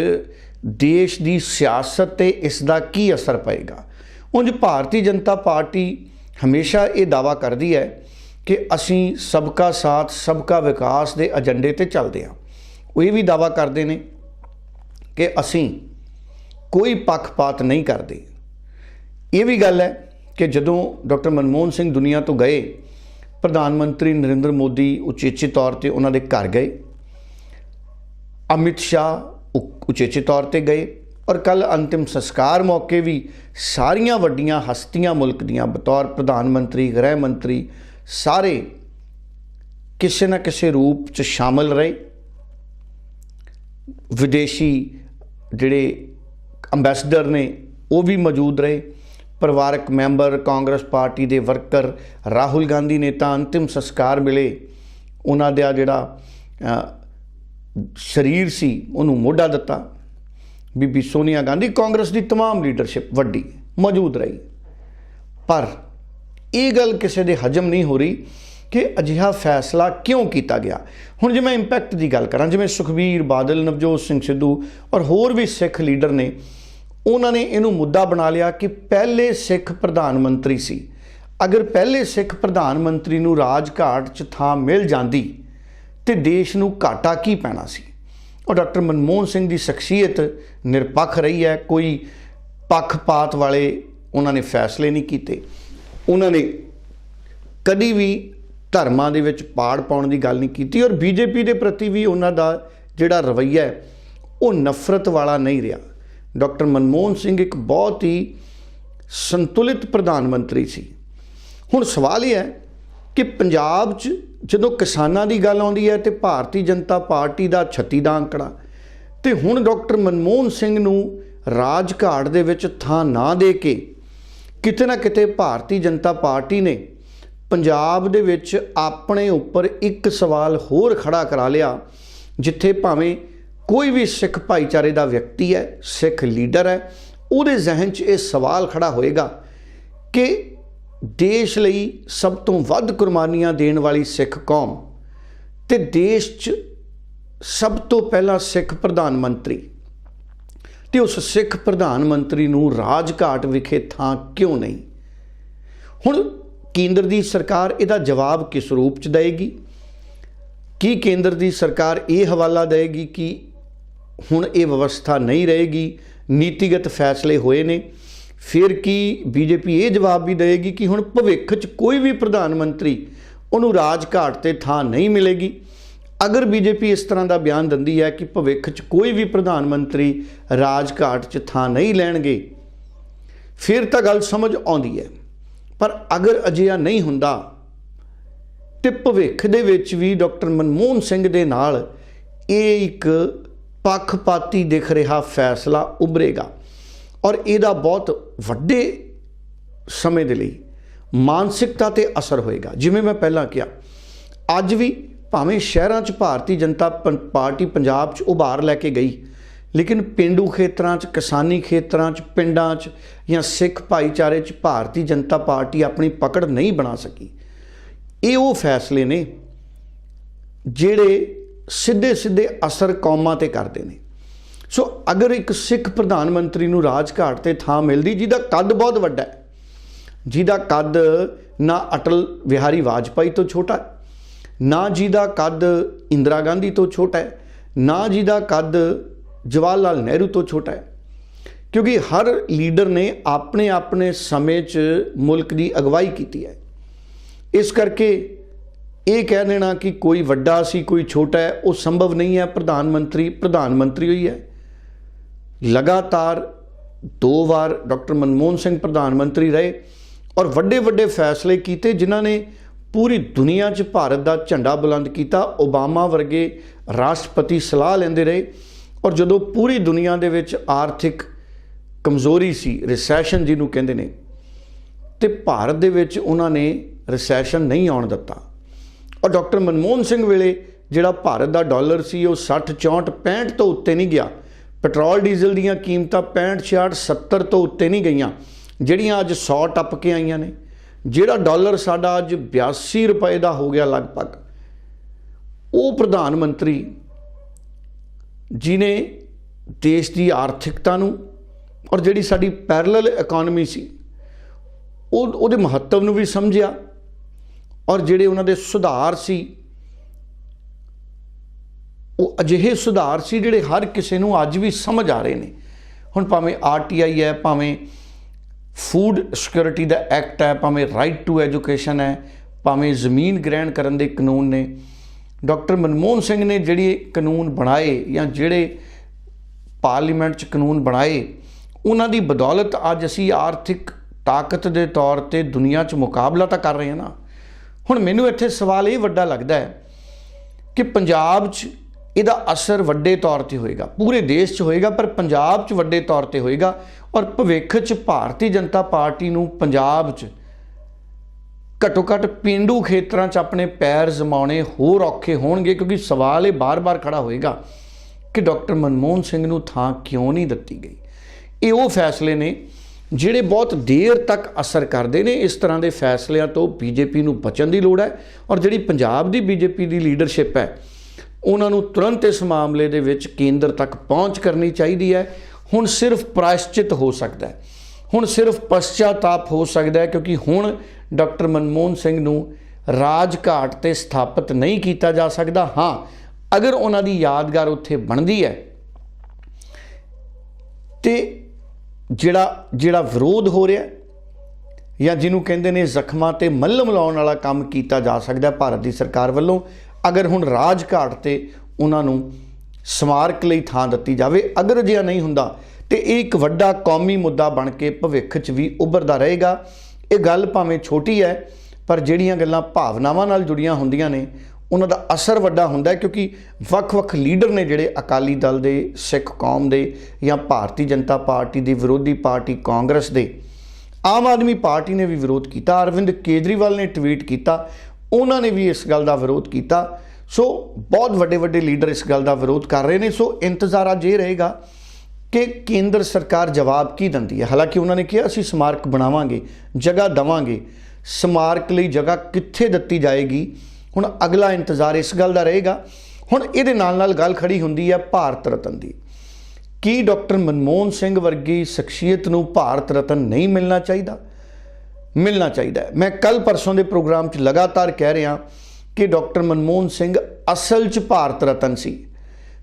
ਦੇਸ਼ ਦੀ ਸਿਆਸਤ ਤੇ ਇਸ ਦਾ ਕੀ ਅਸਰ ਪਏਗਾ। ਉਂਝ ਭਾਰਤੀ ਜਨਤਾ ਪਾਰਟੀ ਹਮੇਸ਼ਾ ਇਹ ਦਾਵਾ ਕਰਦੀ ਹੈ ਕਿ ਅਸੀਂ ਸਭ ਸਬਕਾ ਸਾਥ ਸਭ ਸਬਕਾ ਵਿਕਾਸ ਦੇ ਏਜੰਡੇ ਤੇ ਚੱਲਦੇ ਹਾਂ। ਉਹ ਇਹ ਵੀ ਦਾਵਾ ਕਰਦੇ ਨੇ ਕਿ ਅਸੀਂ ਕੋਈ ਪੱਖਪਾਤ ਨਹੀਂ ਕਰਦੇ। ਇਹ ਵੀ ਗੱਲ ਹੈ ਕਿ ਜਦੋਂ ਡਾਕਟਰ ਮਨਮੋਹਨ ਸਿੰਘ ਦੁਨੀਆ ਤੋਂ ਗਏ, ਪ੍ਰਧਾਨ ਮੰਤਰੀ ਨਰਿੰਦਰ ਮੋਦੀ ਉਚੇਚੇ ਤੌਰ ਤੇ ਉਹਨਾਂ ਦੇ ਘਰ ਗਏ। ਅਮਿਤ ਸ਼ਾਹ ਉਚੇਚੇ ਤੌਰ ਤੇ ਗਏ ਔਰ ਕੱਲ ਅੰਤਿਮ ਸੰਸਕਾਰ ਮੌਕੇ ਵੀ ਸਾਰੀਆਂ ਵੱਡੀਆਂ ਹਸਤੀਆਂ ਮੁਲਕ ਦੀਆਂ ਬਤੌਰ ਪ੍ਰਧਾਨ ਮੰਤਰੀ, ਗ੍ਰਹਿ ਮੰਤਰੀ ਸਾਰੇ ਕਿਸੇ ਨਾ ਕਿਸੇ ਰੂਪ ਚ ਸ਼ਾਮਲ ਰਹੇ। ਵਿਦੇਸ਼ੀ ਜਿਹੜੇ ਅੰਬੈਸਡਰ ਨੇ ਉਹ ਵੀ ਮੌਜੂਦ ਰਹੇ ਪਰਿਵਾਰਕ ਮੈਂਬਰ ਕਾਂਗਰਸ ਪਾਰਟੀ ਦੇ ਵਰਕਰ ਰਾਹੁਲ ਗਾਂਧੀ ਨੇ ਤਾਂ ਅੰਤਿਮ ਸੰਸਕਾਰ ਮਿਲੇ ਉਹਨਾਂ ਦਾ ਜਿਹੜਾ ਅ, ਸਰੀਰ ਸੀ ਉਹਨੂੰ ਮੋਢਾ ਦਿੱਤਾ ਬੀਬੀ ਸੋਨੀਆ ਗਾਂਧੀ ਕਾਂਗਰਸ ਦੀ तमाम ਲੀਡਰਸ਼ਿਪ ਵੱਡੀ ਮੌਜੂਦ ਰਹੀ ਪਰ ਇਹ ਗੱਲ ਕਿਸੇ ਦੇ ਹਜਮ ਨਹੀਂ ਹੋ ਰਹੀ ਕਿ ਅਜਿਹਾ ਫੈਸਲਾ ਕਿਉਂ ਕੀਤਾ ਗਿਆ? ਹੁਣ ਜੇ ਮੈਂ ਇੰਪੈਕਟ ਦੀ ਗੱਲ ਕਰਾਂ, ਜਿਵੇਂ ਸੁਖਬੀਰ ਬਾਦਲ, ਨਵਜੋਤ ਸਿੰਘ ਸਿੱਧੂ ਔਰ ਹੋਰ ਵੀ ਸਿੱਖ ਲੀਡਰ ਨੇ, ਉਹਨਾਂ ਨੇ ਇਹਨੂੰ ਮੁੱਦਾ ਬਣਾ ਲਿਆ ਕਿ ਪਹਿਲੇ ਸਿੱਖ ਪ੍ਰਧਾਨ ਮੰਤਰੀ ਸੀ। ਅਗਰ ਪਹਿਲੇ ਸਿੱਖ ਪ੍ਰਧਾਨ ਮੰਤਰੀ ਨੂੰ ਰਾਜਘਾਟ 'ਚ ਥਾਂ ਮਿਲ ਜਾਂਦੀ, ਤੇ ਦੇਸ਼ ਨੂੰ ਘਾਟਾ ਕੀ ਪੈਣਾ ਸੀ? ਔਰ ਡਾਕਟਰ ਮਨਮੋਹਨ ਸਿੰਘ ਦੀ ਸ਼ਖਸੀਅਤ ਨਿਰਪੱਖ ਰਹੀ ਹੈ, ਕੋਈ ਪੱਖਪਾਤ ਵਾਲੇ ਉਹਨਾਂ ਨੇ ਫੈਸਲੇ ਨਹੀਂ ਕੀਤੇ। ਉਹਨਾਂ ਨੇ ਕਦੀ ਵੀ ਧਰਮਾਂ ਦੇ ਵਿੱਚ ਪਾੜ ਪਾਉਣ ਦੀ ਗੱਲ ਨਹੀਂ ਕੀਤੀ ਔਰ ਬੀਜੇਪੀ ਦੇ ਪ੍ਰਤੀ ਵੀ ਉਹਨਾਂ ਦਾ ਜਿਹੜਾ ਰਵੱਈਆ ਹੈ, ਉਹ ਨਫ਼ਰਤ ਵਾਲਾ ਨਹੀਂ ਰਿਹਾ। ਡਾਕਟਰ ਮਨਮੋਹਨ ਸਿੰਘ ਇੱਕ ਬਹੁਤ ਹੀ ਸੰਤੁਲਿਤ ਪ੍ਰਧਾਨ ਮੰਤਰੀ ਸੀ। ਹੁਣ ਸਵਾਲ ਇਹ ਹੈ ਕਿ ਪੰਜਾਬ 'ਚ ਜਦੋਂ ਕਿਸਾਨਾਂ ਦੀ ਗੱਲ ਆਉਂਦੀ ਹੈ ਤੇ ਭਾਰਤੀ ਜਨਤਾ ਪਾਰਟੀ ਦਾ 36 ਦਾ ਅੰਕੜਾ, ਤੇ ਹੁਣ ਡਾਕਟਰ ਮਨਮੋਹਨ ਸਿੰਘ ਨੂੰ ਰਾਜਘਾਟ ਦੇ ਵਿੱਚ ਥਾਂ ਨਾ ਦੇ ਕੇ ਕਿਤੇ ਨਾ ਕਿਤੇ ਭਾਰਤੀ ਜਨਤਾ ਪਾਰਟੀ ਨੇ ਪੰਜਾਬ ਦੇ ਵਿੱਚ ਆਪਣੇ ਉੱਪਰ ਇੱਕ ਸਵਾਲ ਹੋਰ ਖੜਾ ਕਰਾ ਲਿਆ, ਜਿੱਥੇ ਭਾਵੇਂ ਕੋਈ ਵੀ ਸਿੱਖ ਭਾਈਚਾਰੇ ਦਾ ਵਿਅਕਤੀ ਹੈ, ਸਿੱਖ ਲੀਡਰ ਹੈ, ਉਹਦੇ ਜ਼ਿਹਨ 'ਚ ਇਹ ਸਵਾਲ ਖੜਾ ਹੋਏਗਾ ਕਿ ਦੇਸ਼ ਲਈ ਸਭ ਤੋਂ ਵੱਧ ਕੁਰਬਾਨੀਆਂ ਦੇਣ ਵਾਲੀ ਸਿੱਖ ਕੌਮ ਤੇ ਦੇਸ਼ 'ਚ ਸਭ ਤੋਂ ਪਹਿਲਾਂ ਸਿੱਖ ਪ੍ਰਧਾਨ ਮੰਤਰੀ ਤੇ ਉਸ ਸਿੱਖ ਪ੍ਰਧਾਨ ਮੰਤਰੀ ਨੂੰ ਰਾਜਘਾਟ ਵਿਖੇ ਥਾਂ ਕਿਉਂ ਨਹੀਂ? ਹੁਣ ਕੇਂਦਰ ਦੀ ਸਰਕਾਰ ਇਹਦਾ ਜਵਾਬ ਕਿਸ ਰੂਪ 'ਚ ਦੇਵੇਗੀ ਕੀ ਕੇਂਦਰ ਦੀ ਸਰਕਾਰ ਇਹ ਹਵਾਲਾ ਦੇਵੇਗੀ ਕਿ ਹੁਣ ਇਹ ਵਿਵਸਥਾ ਨਹੀਂ ਰਹੇਗੀ, ਨੀਤੀਗਤ ਫੈਸਲੇ ਹੋਏ ਨੇ, ਫਿਰ ਕੀ ਬੀਜੇਪੀ ਇਹ ਜਵਾਬ ਵੀ ਦੇਵੇਗੀ ਕਿ ਹੁਣ ਭਵਿੱਖ 'ਚ ਕੋਈ ਵੀ ਪ੍ਰਧਾਨ ਮੰਤਰੀ ਉਹਨੂੰ ਰਾਜਘਾਟ ਤੇ ਥਾਂ ਨਹੀਂ ਮਿਲੇਗੀ? ਅਗਰ ਬੀਜੇਪੀ ਇਸ ਤਰ੍ਹਾਂ ਦਾ ਬਿਆਨ ਦਿੰਦੀ ਹੈ ਕਿ ਭਵਿੱਖ 'ਚ ਕੋਈ ਵੀ ਪ੍ਰਧਾਨ ਮੰਤਰੀ ਰਾਜਘਾਟ 'ਚ ਥਾਂ ਨਹੀਂ ਲੈਣਗੇ, ਫਿਰ ਤਾਂ ਗੱਲ ਸਮਝ ਆਉਂਦੀ ਹੈ। ਪਰ ਅਗਰ ਅਜਿਹਾ ਨਹੀਂ ਹੁੰਦਾ ਤੇ ਭਵਿੱਖ ਦੇ ਵਿੱਚ ਵੀ ਡਾਕਟਰ ਮਨਮੋਹਨ ਸਿੰਘ ਦੇ ਨਾਲ ਇਹ ਇੱਕ ਪੱਖਪਾਤੀ ਦਿਖ ਰਿਹਾ ਫੈਸਲਾ ਉਭਰੇਗਾ। ਔਰ ਇਹਦਾ ਬਹੁਤ ਵੱਡੇ ਸਮੇਂ ਦੇ ਲਈ ਮਾਨਸਿਕਤਾ ਤੇ ਅਸਰ ਹੋਏਗਾ। ਜਿਵੇਂ ਮੈਂ ਪਹਿਲਾਂ ਕਿਹਾ, ਅੱਜ ਵੀ ਭਾਵੇਂ ਸ਼ਹਿਰਾਂ 'ਚ ਭਾਰਤੀ ਜਨਤਾ ਪੰ- ਪਾਰਟੀ ਪੰਜਾਬ 'ਚ ਉਭਾਰ ਲੈ ਕੇ ਗਈ ਲੇਕਿਨ ਪਿੰਡੂ ਖੇਤਰਾਂ 'ਚ, ਕਿਸਾਨੀ ਖੇਤਰਾਂ 'ਚ, ਪਿੰਡਾਂ 'ਚ ਜਾਂ ਸਿੱਖ ਭਾਈਚਾਰੇ 'ਚ ਭਾਰਤੀ ਜਨਤਾ ਪਾਰਟੀ ਆਪਣੀ ਪਕੜ ਨਹੀਂ ਬਣਾ ਸਕੀ। ਇਹ ਉਹ ਫੈਸਲੇ ਨੇ ਜਿਹੜੇ ਸਿੱਧੇ ਸਿੱਧੇ ਅਸਰ ਕੌਮਾਂ ਤੇ ਕਰਦੇ ਨੇ। ਸੋ ਅਗਰ ਇੱਕ ਸਿੱਖ ਪ੍ਰਧਾਨ ਮੰਤਰੀ ਨੂੰ ਰਾਜਘਾਟ ਤੇ ਥਾਂ ਮਿਲਦੀ, ਜਿਹਦਾ ਕੱਦ ਬਹੁਤ ਵੱਡਾ ਹੈ, ਜਿਹਦਾ ਕੱਦ ਨਾ ਅਟਲ ਬਿਹਾਰੀ ਵਾਜਪਾਈ ਤੋਂ ਛੋਟਾ ਨਾ ਜਿਹਦਾ ਕੱਦ ਇੰਦਰਾ ਗਾਂਧੀ ਤੋਂ ਛੋਟਾ ਹੈ, ਨਾ ਜਿਹਦਾ ਕੱਦ ਜਵਾਹਰ ਲਾਲ ਨਹਿਰੂ ਤੋਂ ਛੋਟਾ ਹੈ। ਕਿਉਂਕਿ ਹਰ ਲੀਡਰ ਨੇ ਆਪਣੇ ਆਪਣੇ ਸਮੇਂ 'ਚ ਮੁਲਕ ਦੀ ਅਗਵਾਈ ਕੀਤੀ ਹੈ। ਇਸ ਕਰਕੇ ਇਹ ਕਹਿ ਦੇਣਾ ਕਿ ਕੋਈ ਵੱਡਾ ਸੀ, ਕੋਈ ਛੋਟਾ ਹੈ, ਉਹ ਸੰਭਵ ਨਹੀਂ ਹੈ। ਪ੍ਰਧਾਨ ਮੰਤਰੀ ਪ੍ਰਧਾਨ ਮੰਤਰੀ ਹੋਈ ਹੈ। ਲਗਾਤਾਰ ਦੋ ਵਾਰ ਡਾਕਟਰ ਮਨਮੋਹਨ ਸਿੰਘ ਪ੍ਰਧਾਨ ਮੰਤਰੀ ਰਹੇ ਔਰ ਵੱਡੇ ਵੱਡੇ ਫੈਸਲੇ ਕੀਤੇ ਜਿਨ੍ਹਾਂ ਨੇ ਪੂਰੀ ਦੁਨੀਆ 'ਚ ਭਾਰਤ ਦਾ ਝੰਡਾ ਬੁਲੰਦ ਕੀਤਾ। ਓਬਾਮਾ ਵਰਗੇ ਰਾਸ਼ਟਰਪਤੀ ਸਲਾਹ ਲੈਂਦੇ ਰਹੇ। ਔਰ ਜਦੋਂ ਪੂਰੀ ਦੁਨੀਆ ਦੇ ਵਿੱਚ ਆਰਥਿਕ ਕਮਜ਼ੋਰੀ ਸੀ ਰਿਸੈਸ਼ਨ ਜਿਹਨੂੰ ਕਹਿੰਦੇ ਨੇ, ਤੇ ਭਾਰਤ ਦੇ ਵਿੱਚ ਉਹਨਾਂ ਨੇ ਰਿਸੈਸ਼ਨ ਨਹੀਂ ਆਉਣ ਦਿੱਤਾ। ਔਰ ਡਾਕਟਰ ਮਨਮੋਹਨ ਸਿੰਘ ਵੇਲੇ ਜਿਹੜਾ ਭਾਰਤ ਦਾ ਡਾਲਰ ਸੀ, ਉਹ 60 64 65 ਤੋਂ ਉੱਤੇ ਨਹੀਂ ਗਿਆ। ਪੈਟਰੋਲ, ਡੀਜ਼ਲ ਦੀਆਂ ਕੀਮਤਾਂ 65 66 70 ਤੋਂ ਉੱਤੇ ਨਹੀਂ ਗਈਆਂ, ਜਿਹੜੀਆਂ ਅੱਜ 100 ਟੱਪ ਕੇ ਆਈਆਂ ਨੇ। ਜਿਹੜਾ ਡਾਲਰ ਸਾਡਾ ਅੱਜ 82 ਰੁਪਏ ਦਾ ਹੋ ਗਿਆ ਲਗਭਗ, ਉਹ ਪ੍ਰਧਾਨ ਮੰਤਰੀ ਜਿਨੇ ਦੇਸ਼ ਦੀ ਆਰਥਿਕਤਾ ਨੂੰ ਔਰ ਜਿਹੜੀ ਸਾਡੀ ਪੈਰਲਲ ਇਕਨੋਮੀ ਸੀ, ਉਹ ਉਹਦੇ ਮਹੱਤਵ ਨੂੰ ਵੀ ਸਮਝਿਆ ਔਰ ਜਿਹੜੇ ਉਹਨਾਂ ਦੇ ਸੁਧਾਰ ਸੀ, ਉਹ ਅਜਿਹੇ ਸੁਧਾਰ ਸੀ ਜਿਹੜੇ ਹਰ ਕਿਸੇ ਨੂੰ ਅੱਜ ਵੀ ਸਮਝ ਆ ਰਹੇ ਨੇ। ਹੁਣ ਭਾਵੇਂ ਆਰਟੀਆਈ ਹੈ, ਭਾਵੇਂ ਫੂਡ ਸਿਕਿਉਰਿਟੀ ਦਾ ਐਕਟ ਹੈ, ਭਾਵੇਂ ਰਾਈਟ ਟੂ ਐਜੂਕੇਸ਼ਨ ਹੈ, ਭਾਵੇਂ ਜ਼ਮੀਨ ਗ੍ਰਹਿਣ ਕਰਨ ਦੇ ਕਾਨੂੰਨ ਨੇ ਡਾਕਟਰ ਮਨਮੋਹਨ ਸਿੰਘ ਨੇ ਜਿਹੜੇ ਕਾਨੂੰਨ ਬਣਾਏ ਜਾਂ ਜਿਹੜੇ ਪਾਰਲੀਮੈਂਟ 'ਚ ਕਾਨੂੰਨ ਬਣਾਏ, ਉਹਨਾਂ ਦੀ ਬਦੌਲਤ ਅੱਜ ਅਸੀਂ ਆਰਥਿਕ ਤਾਕਤ ਦੇ ਤੌਰ ਤੇ ਦੁਨੀਆ 'ਚ ਮੁਕਾਬਲਾ ਤਾਂ ਕਰ ਰਹੇ ਹਾਂ ਨਾ। ਹੁਣ ਮੈਨੂੰ ਇੱਥੇ ਸਵਾਲ ਇਹ ਵੱਡਾ ਲੱਗਦਾ ਹੈ ਕਿ ਪੰਜਾਬ 'ਚ ਇਹਦਾ ਅਸਰ ਵੱਡੇ ਤੌਰ ਤੇ ਹੋਏਗਾ। ਪੂਰੇ ਦੇਸ਼ 'ਚ ਹੋਏਗਾ, ਪਰ ਪੰਜਾਬ 'ਚ ਵੱਡੇ ਤੌਰ ਤੇ ਹੋਏਗਾ ਔਰ ਭਵਿੱਖ 'ਚ ਭਾਰਤੀ ਜਨਤਾ ਪਾਰਟੀ ਨੂੰ ਪੰਜਾਬ 'ਚ ਘੱਟੋ ਘੱਟ ਪਿੰਡੂ ਖੇਤਰਾਂ 'ਚ ਆਪਣੇ ਪੈਰ ਜਮਾਉਣੇ ਹੋਰ ਔਖੇ ਹੋਣਗੇ, ਕਿਉਂਕਿ ਸਵਾਲ ਇਹ ਬਾਰ-ਬਾਰ ਖੜਾ ਹੋਏਗਾ ਕਿ ਡਾਕਟਰ ਮਨਮੋਹਨ ਸਿੰਘ ਨੂੰ ਥਾਂ ਕਿਉਂ ਨਹੀਂ ਦਿੱਤੀ ਗਈ। ਇਹ ਉਹ ਫੈਸਲੇ ਨੇ ਜਿਹੜੇ ਬਹੁਤ ਦੇਰ ਤੱਕ ਅਸਰ ਕਰਦੇ ਨੇ। ਇਸ ਤਰ੍ਹਾਂ ਦੇ ਫੈਸਲਿਆਂ ਤੋਂ ਬੀਜੇਪੀ ਨੂੰ ਬਚਣ ਦੀ ਲੋੜ ਹੈ ਔਰ ਜਿਹੜੀ ਪੰਜਾਬ ਦੀ ਬੀਜੇਪੀ ਦੀ ਲੀਡਰਸ਼ਿਪ ਹੈ, ਉਹਨਾਂ ਨੂੰ ਤੁਰੰਤ ਇਸ ਮਾਮਲੇ ਦੇ ਵਿੱਚ ਕੇਂਦਰ ਤੱਕ ਪਹੁੰਚ ਕਰਨੀ ਚਾਹੀਦੀ ਹੈ। ਹੁਣ ਸਿਰਫ ਪ੍ਰਾਇਸ਼ਚਿਤ ਹੋ ਸਕਦਾ ਹੈ। ਹੁਣ ਸਿਰਫ ਪਛਤਾਤਾਪ ਹੋ ਸਕਦਾ ਹੈ ਕਿਉਂਕਿ ਹੁਣ ਡਾਕਟਰ ਮਨਮੋਹਨ ਸਿੰਘ ਨੂੰ ਰਾਜ ਘਾਟ ਤੇ ਸਥਾਪਿਤ ਨਹੀਂ ਕੀਤਾ ਜਾ ਸਕਦਾ। ਹਾਂ, ਅਗਰ ਉਹਨਾਂ ਦੀ ਯਾਦਗਾਰ ਉੱਥੇ ਬਣਦੀ ਹੈ, ਤੇ ਜਿਹੜਾ ਜਿਹੜਾ ਵਿਰੋਧ ਹੋ ਰਿਹਾ ਜਾਂ ਜਿਹਨੂੰ ਕਹਿੰਦੇ ਨੇ ਜ਼ਖਮਾਂ ਤੇ ਮੱਲਮ ਲਾਉਣ ਵਾਲਾ ਕੰਮ ਕੀਤਾ ਜਾ ਸਕਦਾ ਭਾਰਤ ਦੀ ਸਰਕਾਰ ਵੱਲੋਂ, ਅਗਰ ਹੁਣ ਰਾਜ ਘਾਟ ਤੇ ਉਹਨਾਂ ਨੂੰ ਸਮਾਰਕ ਲਈ ਥਾਂ ਦਿੱਤੀ ਜਾਵੇ, ਅਗਰ ਅਜਿਹਾ ਨਹੀਂ ਹੁੰਦਾ ਤੇ ਇਹ ਇੱਕ ਵੱਡਾ ਕੌਮੀ ਮੁੱਦਾ ਬਣ ਕੇ ਭਵਿੱਖ 'ਚ ਵੀ ਉੱਭਰਦਾ ਰਹੇਗਾ। ਇਹ ਗੱਲ ਭਾਵੇਂ ਛੋਟੀ ਹੈ, ਪਰ ਜਿਹੜੀਆਂ ਗੱਲਾਂ ਭਾਵਨਾਵਾਂ ਨਾਲ ਜੁੜੀਆਂ ਹੁੰਦੀਆਂ ਨੇ, ਉਹਨਾਂ ਦਾ ਅਸਰ ਵੱਡਾ ਹੁੰਦਾ ਹੈ ਕਿਉਂਕਿ ਵੱਖ-ਵੱਖ ਲੀਡਰ ਨੇ ਜਿਹੜੇ ਅਕਾਲੀ ਦਲ ਦੇ, ਸਿੱਖ ਕੌਮ ਦੇ ਜਾਂ ਭਾਰਤੀ ਜਨਤਾ ਪਾਰਟੀ ਦੀ ਵਿਰੋਧੀ ਪਾਰਟੀ ਕਾਂਗਰਸ ਦੇ। ਆਮ ਆਦਮੀ ਪਾਰਟੀ ਨੇ ਵੀ ਵਿਰੋਧ ਕੀਤਾ, ਅਰਵਿੰਦ ਕੇਜਰੀਵਾਲ ਨੇ ਟਵੀਟ ਕੀਤਾ, ਉਹਨਾਂ ਨੇ ਵੀ ਇਸ ਗੱਲ ਦਾ ਵਿਰੋਧ ਕੀਤਾ। ਸੋ ਬਹੁਤ ਵੱਡੇ ਵੱਡੇ ਲੀਡਰ ਇਸ ਗੱਲ ਦਾ ਵਿਰੋਧ ਕਰ ਰਹੇ ਨੇ, ਸੋ ਇੰਤਜ਼ਾਰ ਅੱਜ ਰਹੇਗਾ ਕਿ ਕੇਂਦਰ ਸਰਕਾਰ ਜਵਾਬ ਕੀ ਦਿੰਦੀ ਹੈ? ਹਾਲਾਂਕਿ ਉਹਨਾਂ ਨੇ ਕਿਹਾ, ਅਸੀਂ ਸਮਾਰਕ ਬਣਾਵਾਂਗੇ, ਜਗ੍ਹਾ ਦਵਾਂਗੇ। ਸਮਾਰਕ ਲਈ ਜਗ੍ਹਾ ਕਿੱਥੇ ਦਿੱਤੀ ਜਾਏਗੀ? ਹੁਣ ਅਗਲਾ ਇੰਤਜ਼ਾਰ ਇਸ ਗੱਲ ਦਾ ਰਹੇਗਾ। ਹੁਣ ਇਹਦੇ ਨਾਲ ਨਾਲ ਗੱਲ ਖੜੀ ਹੁੰਦੀ ਹੈ ਭਾਰਤ ਰਤਨ ਦੀ। ਕੀ ਡਾਕਟਰ ਮਨਮੋਹਨ ਸਿੰਘ ਵਰਗੀ ਸ਼ਖਸੀਅਤ ਨੂੰ ਭਾਰਤ ਰਤਨ ਨਹੀਂ ਮਿਲਣਾ ਚਾਹੀਦਾ? ਮਿਲਣਾ ਚਾਹੀਦਾ ਹੈ। ਮੈਂ ਕੱਲ ਪਰਸੋਂ ਦੇ ਪ੍ਰੋਗਰਾਮ 'ਚ ਲਗਾਤਾਰ ਕਹਿ ਰਿਹਾ ਕਿ ਡਾਕਟਰ ਮਨਮੋਹਨ ਸਿੰਘ ਅਸਲ 'ਚ ਭਾਰਤ ਰਤਨ ਸੀ।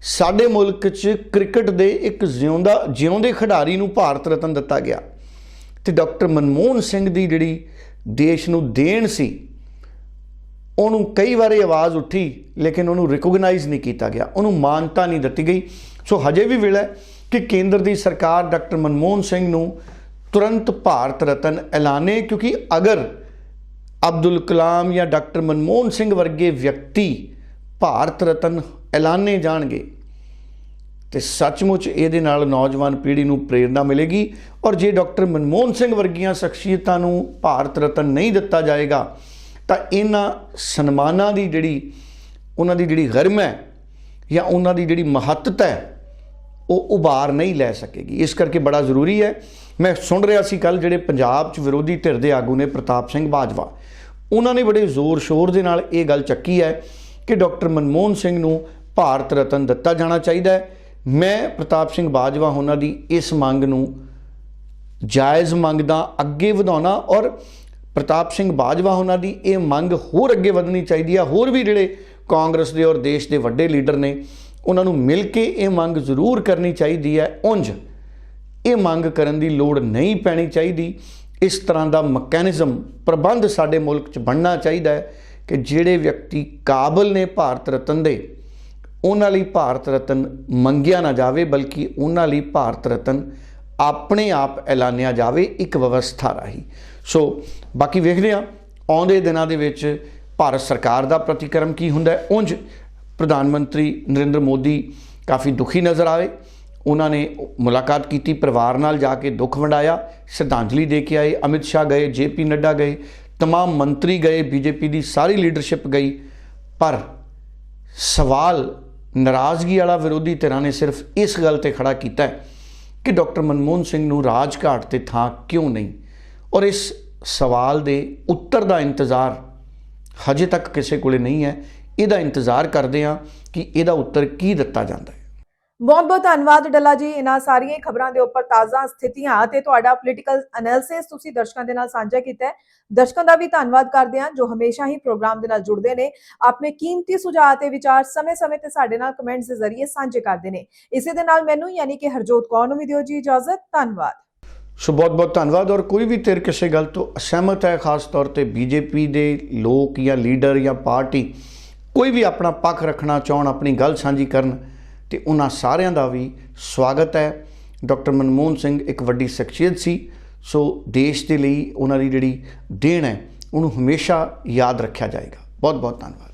ਸਾਡੇ ਮੁਲਕ 'ਚ ਕ੍ਰਿਕਟ ਦੇ ਇੱਕ ਜਿਉਂਦਾ, ਜਿਉਂਦੇ ਖਿਡਾਰੀ ਨੂੰ ਭਾਰਤ ਰਤਨ ਦਿੱਤਾ ਗਿਆ। ਤੇ ਡਾਕਟਰ ਮਨਮੋਹਨ ਸਿੰਘ ਦੀ ਜਿਹੜੀ ਦੇਸ਼ ਨੂੰ ਦੇਣ ਸੀ, ਉਹਨੂੰ ਕਈ ਵਾਰੀ ਆਵਾਜ਼ ਉੱਠੀ, ਲੇਕਿਨ ਉਹਨੂੰ ਰਿਕੋਗਨਾਈਜ਼ ਨਹੀਂ ਕੀਤਾ ਗਿਆ। ਉਹਨੂੰ ਮਾਨਤਾ ਨਹੀਂ ਦਿੱਤੀ ਗਈ। ਸੋ ਹਜੇ ਵੀ ਵੇਲਾ ਕਿ ਕੇਂਦਰ ਦੀ ਸਰਕਾਰ ਡਾਕਟਰ ਮਨਮੋਹਨ ਸਿੰਘ ਨੂੰ ਤੁਰੰਤ ਭਾਰਤ ਰਤਨ ਐਲਾਨੇ, ਕਿਉਂਕਿ ਅਗਰ ਅਬਦੁਲ ਕਲਾਮ ਜਾਂ ਡਾਕਟਰ ਮਨਮੋਹਨ ਸਿੰਘ ਵਰਗੇ ਵਿਅਕਤੀ ਭਾਰਤ ਰਤਨ ਐਲਾਨੇ ਜਾਣਗੇ। ਤੇ ਸੱਚਮੁੱਚ ਇਹਦੇ ਨਾਲ ਨੌਜਵਾਨ ਪੀੜ੍ਹੀ ਨੂੰ ਪ੍ਰੇਰਣਾ ਮਿਲੇਗੀ ਔਰ ਜੇ ਡਾਕਟਰ ਮਨਮੋਹਨ ਸਿੰਘ ਵਰਗੀਆਂ ਸ਼ਖਸੀਅਤਾਂ ਨੂੰ ਭਾਰਤ ਰਤਨ ਨਹੀਂ ਦਿੱਤਾ ਜਾਏਗਾ, ਤਾਂ ਇਹਨਾਂ ਸਨਮਾਨਾਂ ਦੀ ਜਿਹੜੀ, ਉਹਨਾਂ ਦੀ ਜਿਹੜੀ ਗਰਮ ਹੈ ਜਾਂ ਉਹਨਾਂ ਦੀ ਜਿਹੜੀ ਮਹੱਤਤਾ ਹੈ, ਉਹ ਉਭਾਰ ਨਹੀਂ ਲੈ ਸਕੇਗੀ। ਇਸ ਕਰਕੇ ਬੜਾ ਜ਼ਰੂਰੀ ਹੈ। ਮੈਂ ਸੁਣ ਰਿਹਾ ਸੀ ਕੱਲ ਜਿਹੜੇ ਪੰਜਾਬ 'ਚ ਵਿਰੋਧੀ ਧਿਰ ਦੇ ਆਗੂ ਨੇ ਪ੍ਰਤਾਪ ਸਿੰਘ ਬਾਜਵਾ। ਉਹਨਾਂ ਨੇ ਬੜੇ ਜ਼ੋਰ ਸ਼ੋਰ ਦੇ ਨਾਲ ਇਹ ਗੱਲ ਚੱਕੀ ਹੈ ਕਿ ਡਾਕਟਰ ਮਨਮੋਹਨ ਸਿੰਘ ਨੂੰ ਭਾਰਤ ਰਤਨ ਦਿੱਤਾ ਜਾਣਾ ਚਾਹੀਦਾ ਹੈ। ਮੈਂ ਪ੍ਰਤਾਪ ਸਿੰਘ ਬਾਜਵਾ ਉਹਨਾਂ ਦੀ ਇਸ ਮੰਗ ਨੂੰ ਜਾਇਜ਼ ਮੰਗਦਾ ਅੱਗੇ ਵਧਾਉਣਾ ਔਰ ਪ੍ਰਤਾਪ ਸਿੰਘ ਬਾਜਵਾ ਉਹਨਾਂ ਦੀ ਇਹ ਮੰਗ ਹੋਰ ਅੱਗੇ ਵਧਣੀ ਚਾਹੀਦੀ ਹੈ ਹੋਰ ਵੀ ਜਿਹੜੇ ਕਾਂਗਰਸ ਦੇ ਔਰ ਦੇਸ਼ ਦੇ ਵੱਡੇ ਲੀਡਰ ਨੇ, ਉਹਨਾਂ ਨੂੰ ਮਿਲ ਕੇ ਇਹ ਮੰਗ ਜ਼ਰੂਰ ਕਰਨੀ ਚਾਹੀਦੀ ਹੈ। ਉਂਝ ਇਹ ਮੰਗ ਕਰਨ ਦੀ ਲੋੜ ਨਹੀਂ ਪੈਣੀ ਚਾਹੀਦੀ। ਇਸ ਤਰ੍ਹਾਂ ਦਾ ਮਕੈਨਿਜ਼ਮ ਪ੍ਰਬੰਧ ਸਾਡੇ ਮੁਲਕ 'ਚ ਬਣਨਾ ਚਾਹੀਦਾ ਹੈ ਕਿ ਜਿਹੜੇ ਵਿਅਕਤੀ ਕਾਬਲ ਨੇ ਭਾਰਤ ਰਤਨ ਦੇ ਉਹਨਾਂ ਲਈ ਭਾਰਤ ਰਤਨ ਮੰਗਿਆ ਨਾ ਜਾਵੇ ਬਲਕਿ ਉਹਨਾਂ ਲਈ ਭਾਰਤ ਰਤਨ ਆਪਣੇ ਆਪ ਐਲਾਨਿਆ ਜਾਵੇ ਇੱਕ ਵਿਵਸਥਾ ਰਾਹੀਂ ਸੋ ਬਾਕੀ ਵੇਖਦੇ ਹਾਂ ਆਉਂਦੇ ਦਿਨਾਂ ਦੇ ਵਿੱਚ ਭਾਰਤ ਸਰਕਾਰ ਦਾ ਪ੍ਰਤੀਕਰਮ ਕੀ ਹੁੰਦਾ ਹੈ ਉਂਝ ਪ੍ਰਧਾਨ ਮੰਤਰੀ ਨਰਿੰਦਰ ਮੋਦੀ ਕਾਫੀ ਦੁਖੀ ਨਜ਼ਰ ਆਏ ਉਹਨਾਂ ਨੇ ਮੁਲਾਕਾਤ ਕੀਤੀ ਪਰਿਵਾਰ ਨਾਲ ਜਾ ਕੇ ਦੁੱਖ ਵੰਡਾਇਆ ਸ਼ਰਧਾਂਜਲੀ ਦੇ ਕੇ ਆਏ ਅਮਿਤ ਸ਼ਾਹ ਗਏ ਜੇਪੀ ਨੱਡਾ ਗਏ तमाम ਮੰਤਰੀ ਗਏ ਬੀਜੇਪੀ ਦੀ ਸਾਰੀ ਲੀਡਰਸ਼ਿਪ ਗਈ ਪਰ ਸਵਾਲ ਨਾਰਾਜ਼ਗੀ ਵਾਲਾ ਵਿਰੋਧੀ ਧਿਰਾਂ ਨੇ ਸਿਰਫ ਇਸ ਗੱਲ ਤੇ ਖੜਾ ਕੀਤਾ ਹੈ ਕਿ ਡਾਕਟਰ ਮਨਮੋਹਨ ਸਿੰਘ ਨੂੰ ਰਾਜਘਾਟ ਤੇ ਥਾਂ ਕਿਉਂ ਨਹੀਂ? ਔਰ ਇਸ ਸਵਾਲ ਦੇ ਉੱਤਰ ਦਾ ਇੰਤਜ਼ਾਰ ਹਜੇ ਤੱਕ ਕਿਸੇ ਕੋਲੇ ਨਹੀਂ ਹੈ। ਇਹਦਾ ਇੰਤਜ਼ਾਰ ਕਰਦੇ ਹਾਂ ਕਿ ਇਹਦਾ ਉੱਤਰ ਕੀ ਦਿੱਤਾ ਜਾਂਦਾ ਹੈ। ਬਹੁਤ ਬਹੁਤ ਧੰਨਵਾਦ ਡੱਲਾ ਜੀ, ਇਹਨਾਂ ਸਾਰੀਆਂ ਖਬਰਾਂ ਦੇ ਉੱਪਰ ਤਾਜ਼ਾ ਸਥਿਤੀਆਂ ਅਤੇ ਤੁਹਾਡਾ ਪੋਲੀਟੀਕਲ ਐਨਾਲਿਸਿਸ ਤੁਸੀਂ ਦਰਸ਼ਕਾਂ ਦੇ ਨਾਲ ਸਾਂਝਾ ਕੀਤਾ ਹੈ। ਦਰਸ਼ਕਾਂ ਦਾ ਵੀ ਧੰਨਵਾਦ ਕਰਦੇ ਹਾਂ ਜੋ ਹਮੇਸ਼ਾ ਹੀ ਪ੍ਰੋਗਰਾਮ ਦੇ ਨਾਲ ਜੁੜਦੇ ਨੇ, ਆਪਣੇ ਕੀਮਤੀ ਸੁਝਾਅ ਤੇ ਵਿਚਾਰ ਸਮੇਂ-ਸਮੇਂ ਤੇ ਸਾਡੇ ਨਾਲ ਕਮੈਂਟਸ ਦੇ ਜ਼ਰੀਏ ਸਾਂਝੇ ਕਰਦੇ ਨੇ। ਇਸੇ ਦੇ ਨਾਲ ਮੈਨੂੰ ਯਾਨੀ ਕਿ ਹਰਜੋਤ ਕੌਰ ਨੂੰ ਵੀ ਦਿਓ ਜੀ ਇਜਾਜ਼ਤ, ਧੰਨਵਾਦ। ਸੋ ਬਹੁਤ ਬਹੁਤ ਧੰਨਵਾਦ ਔਰ ਕੋਈ ਵੀ ਧਿਰ ਕਿਸੇ ਗੱਲ ਤੋਂ ਅਸਹਿਮਤ ਹੈ, ਖਾਸ ਤੌਰ ਤੇ ਬੀਜੇਪੀ ਦੇ ਲੋਕ ਜਾਂ ਲੀਡਰ ਜਾਂ ਪਾਰਟੀ, ਕੋਈ ਵੀ ਆਪਣਾ ਪੱਖ ਰੱਖਣਾ, ਚਾਹਣ ਆਪਣੀ ਗੱਲ ਸਾਂਝੀ ਕਰਨ ਤੇ ਉਹਨਾਂ ਸਾਰਿਆਂ ਦਾ ਵੀ ਸਵਾਗਤ ਹੈ। ਡਾਕਟਰ ਮਨਮੋਹਨ ਸਿੰਘ ਇੱਕ ਵੱਡੀ ਸ਼ਖਸੀਅਤ ਸੀ। ਸੋ ਦੇਸ਼ ਦੇ ਲਈ ਉਹਨਾਂ ਦੀ ਜਿਹੜੀ ਦੇਣ ਹੈ, ਉਹਨੂੰ ਹਮੇਸ਼ਾ ਯਾਦ ਰੱਖਿਆ ਜਾਏਗਾ। ਬਹੁਤ ਬਹੁਤ ਧੰਨਵਾਦ।